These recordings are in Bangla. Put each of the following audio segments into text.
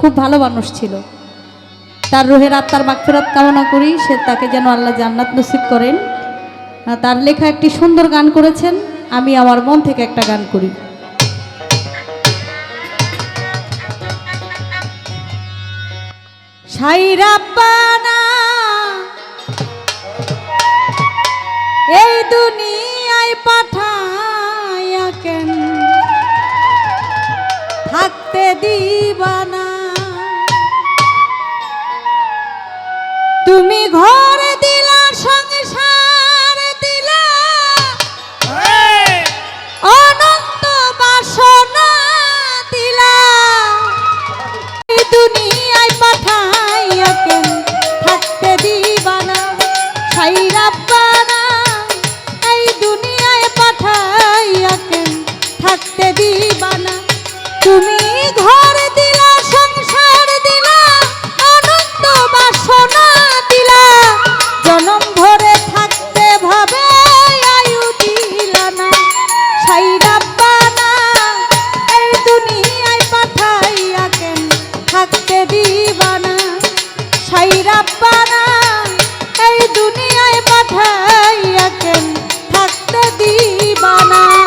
খুব ভালো মানুষ ছিল। তার রোহের আত্মার মাগফিরাত কামনা করি, সে তাকে যেন আল্লাহ জান্নাত নসিব করেন। তার লেখা একটি সুন্দর গান করেছেন, আমি আমার মন থেকে একটা গান করি। এই দুনিয়ায় পাঠায়া কেন? থাকতে দিবানা ঘর এই দুনিয়ায় পাঠাইয়া কেন থাকতে দিবানা।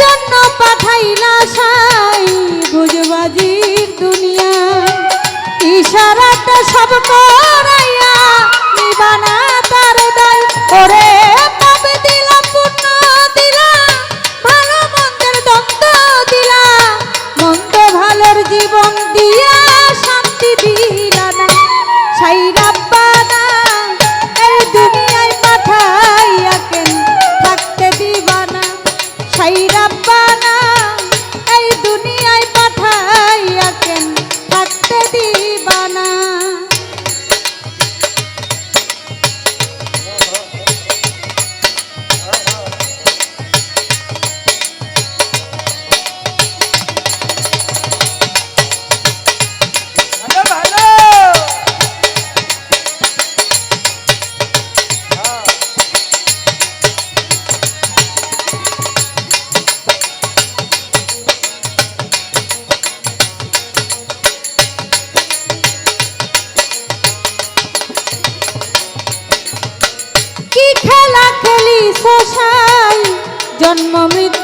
জন্য পাঠাইলা দুনিয়া। সব করাই জন্ম মৃত্যু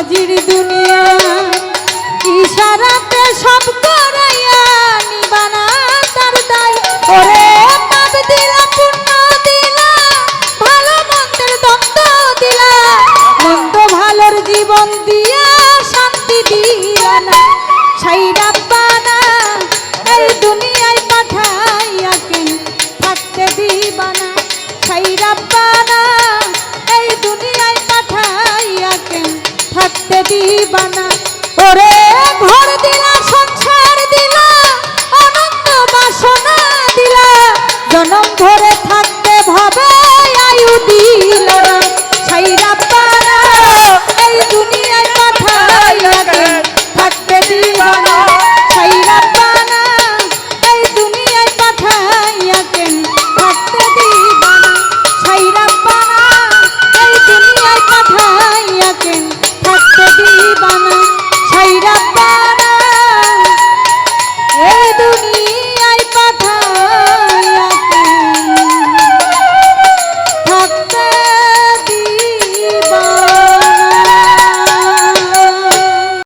বুঝবাজির দুনিয়া, ইশারাতে সব করাইয়া নিবানা তার দায়। ওরে পাপ দিলা পুণ্য দিলা, ভালো মন্দের দ্বন্দ্ব দিলা। মন্দ ভালোর জীবন দিয়া শান্তি দিলা না। সাই রাব্বানা, এই দুনিয়ায় পাঠাইয়া কেন থাকতে দিবানা সাই রাব্বানা থাকতে দিবানা। ওরে ঘর দিলা সংসার দিলা অনন্ত বাসনা দিলা। জনম ভর